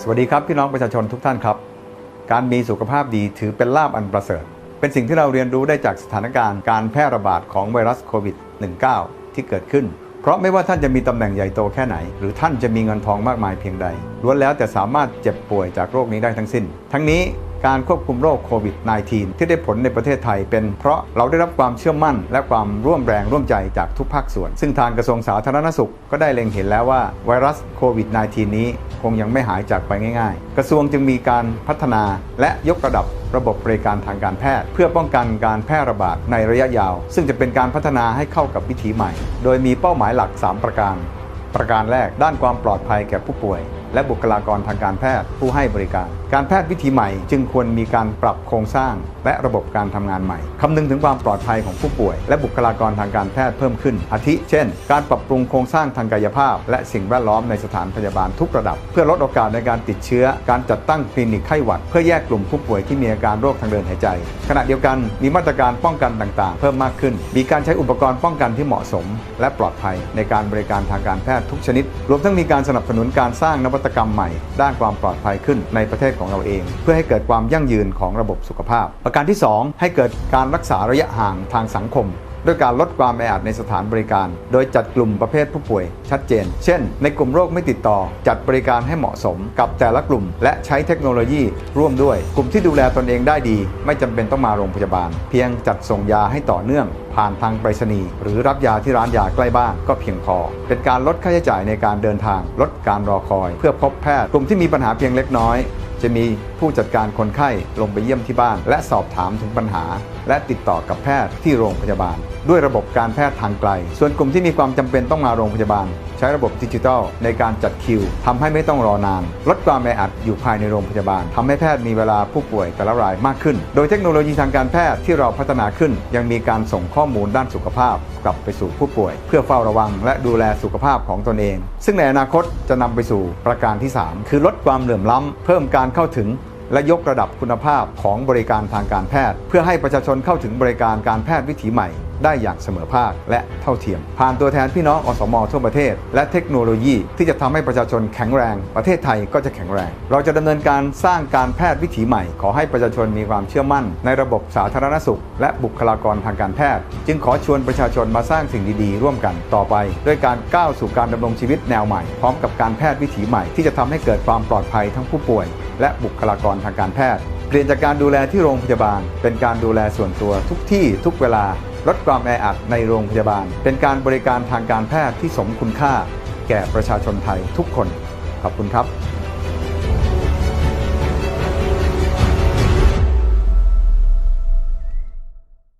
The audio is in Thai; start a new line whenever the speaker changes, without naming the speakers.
สวัสดีครับพี่น้องประชาชนทุกท่านครับ การมีสุขภาพดีถือเป็นลาบอันประเสริฐ เป็นสิ่งที่เราเรียนรู้ได้จากสถานการณ์การแพร่ระบาดของไวรัสโควิด -19 ที่เกิดขึ้น เพราะไม่ว่าท่านจะมีตำแหน่งใหญ่โตแค่ไหน หรือท่านจะมีเงินทองมากมายเพียงใดล้วนแล้วแต่สามารถเจ็บป่วยจากโรคนี้ได้ทั้งสิ้น ทั้งนี้ การควบคุมโรคโควิด -19 ที่ได้ผลในประเทศไทยเป็นเพราะเราได้รับความเชื่อมั่น และความร่วมแรงร่วมใจจากทุกภาคส่วน ซึ่งทางกระทรวงสาธารณสุขก็ได้เล็งเห็นแล้วว่าไวรัสโควิด -19 นี้คงยังไม่หายจากไปง่าย ๆ กระทรวงจึงมีการพัฒนาและยกระดับระบบบริการทางการแพทย์ เพื่อป้องกันการแพร่ระบาดในระยะยาว ซึ่งจะเป็นการพัฒนาให้เข้ากับวิถีใหม่ โดยมีเป้าหมายหลัก 3 ประการ ประการแรกด้านความปลอดภัยแก่ผู้ป่วยและบุคลากรทางการแพทย์ผู้ให้บริการ การแพทย์วิธีใหม่จึงควรมีการปรับโครงสร้าง และระบบการทำงานใหม่คำนึงถึงความปลอดภัยของผู้ป่วย และบุคลากรทางการแพทย์เพิ่มขึ้น อาทิ เช่น การปรับปรุงโครงสร้างทางกายภาพ และสิ่งแวดล้อมในสถานพยาบาลทุกระดับ เพื่อลดโอกาสในการติดเชื้อ การจัดตั้งคลินิกไข้หวัด เพื่อแยกกลุ่มผู้ป่วยที่มีอาการโรคทางเดินหายใจ ขณะเดียวกันมีมาตรการป้องกันต่างๆ เพิ่มมากขึ้น มีการใช้อุปกรณ์ป้องกันที่เหมาะสม และปลอดภัยในการบริการทางการแพทย์ทุกชนิด รวมทั้งมีการสนับสนุนการสร้างนวัตกรรมใหม่ ด้านความปลอดภัยขึ้นในประเทศของเราเอง เพื่อให้เกิดความยั่งยืนของระบบสุขภาพ ประการที่ 2 ให้เกิดการรักษาระยะห่างทางสังคม ด้วยการลดความแออัดในสถานบริการ โดยจัดกลุ่มประเภทผู้ป่วย ชัดเจน เช่น ในกลุ่มโรคไม่ติดต่อ จัดบริการให้เหมาะสมกับแต่ละกลุ่ม และใช้เทคโนโลยีร่วมด้วย กลุ่มที่ดูแลตนเองได้ดี ไม่จำเป็นต้องมาโรงพยาบาล เพียงจัดส่งยาให้ต่อเนื่อง ผ่านทางไปรษณีย์หรือรับยาที่ร้านยาใกล้บ้านก็เพียงพอ เป็นการลดค่าใช้จ่ายในการเดินทาง ลดการรอคอย เพื่อพบแพทย์ กลุ่มที่มีปัญหาเพียงเล็กน้อย จะมีผู้จัดการคนไข้ลงไปเยี่ยมที่บ้าน และสอบถามถึงปัญหา และติดต่อกับแพทย์ที่โรงพยาบาล ด้วยระบบการแพทย์ทางไกล ส่วนกลุ่มที่มีความจำเป็นต้องมาโรงพยาบาล ใช้ระบบดิจิทัล ในการจัดคิวทำให้ไม่ต้องรอนาน ลดความแออัดอยู่ภายในโรงพยาบาลทำให้แพทย์มีเวลาผู้ป่วยแต่ละรายมากขึ้น โดยเทคโนโลยีทางการแพทย์ที่เราพัฒนาขึ้น ยังมีการส่งข้อมูลด้านสุขภาพ กลับไปสู่ผู้ป่วย เพื่อเฝ้าระวัง และดูแลสุขภาพของตนเอง ซึ่งในอนาคตจะนำไปสู่ประการที่ 3 คือลดความเหลื่อมล้ำเพิ่มการเข้าถึง และยกระดับคุณภาพของบริการทางการแพทย์ เพื่อให้ประชาชนเข้าถึงบริการการแพทย์วิถีใหม่ ได้อย่างเสมอภาคและเท่าเทียม ผ่านตัวแทนพี่น้องอสมทั่วประเทศ และเทคโนโลยีที่จะทำให้ประชาชนแข็งแรง ประเทศไทยก็จะแข็งแรง เราจะดำเนินการสร้างการแพทย์วิถีใหม่ ขอให้ประชาชนมีความเชื่อมั่น ในระบบสาธารณสุข และบุคลากรทางการแพทย์ จึงขอชวนประชาชนมาสร้างสิ่งดีๆ ร่วมกันต่อไป ด้วยการก้าวสู่การดำรงชีวิตแนวใหม่พร้อมกับการแพทย์วิถีใหม่ที่จะทำให้เกิดความปลอดภัยทั้งผู้ป่วย และบุคลากรทางการแพทย์ เปลี่ยนจากการดูแลที่โรงพยาบาล เป็นการดูแลส่วนตัวทุกที่ทุกเวลา ลดความแออัดในโรงพยาบาล เป็นการบริการทางการแพทย์ที่สมคุณค่า แก่ประชาชนไทยทุกคน ขอบคุณครับ